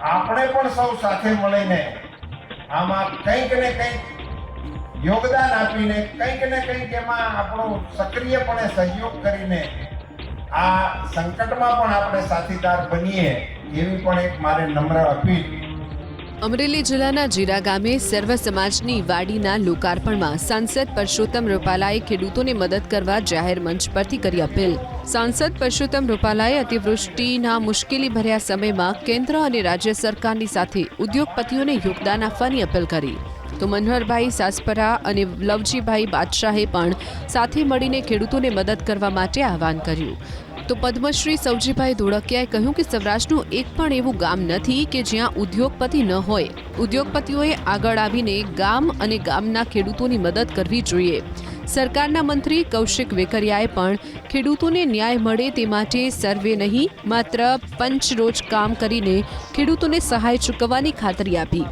આપણે પણ સૌ સાથે મળીને આમાં કંઈક ને કંઈક યોગદાન આપીને કંઈક ને કંઈક એમાં આપણો સક્રિયપણે સહયોગ કરીને આ સંકટમાં પણ આપણે સાથીદાર બનીએ એવી પણ એક મારે નમ્ર અપીલ અમરેલી જિલ્લાના જીરા ગામે સર્વ સમાજની વાડીના લોકાર્પણમાં સાંસદ પરસોત્તમ રૂપાલાએ ખેડૂતોને મદદ કરવા જાહેર મંચ પરથી કરી અપીલ. સાંસદ પરસોત્તમ રૂપાલાએ અતિવૃષ્ટિના મુશ્કેલી ભર્યા સમયમાં કેન્દ્ર અને રાજ્ય સરકારની સાથે ઉદ્યોગપતિઓને યોગદાન આપવાની અપીલ કરી. તો મનોહરભાઈ સાસપરા અને લવજીભાઈ બાદશાહે પણ સાથે મળીને ખેડૂતોને મદદ કરવા માટે આહવાન કર્યું. તો પદ્મશ્રી સૌજીભાઈ ધોળકિયાએ કહ્યું કે સૌરાષ્ટ્રનું એક પણ એવું ગામ નથી કે જ્યાં ઉદ્યોગપતિ ન હોય. ઉદ્યોગપતિઓએ આગળ આવીને ગામ અને ગામના ખેડૂતોની મદદ કરવી જોઈએ. સરકારના મંત્રી કૌશિક વેકરિયાએ પણ ખેડૂતોને ન્યાય મળે તે માટે સર્વે નહીં, માત્ર પંચ રોજ કામ કરીને ખેડૂતોને સહાય ચૂકવવાની ખાતરી આપી.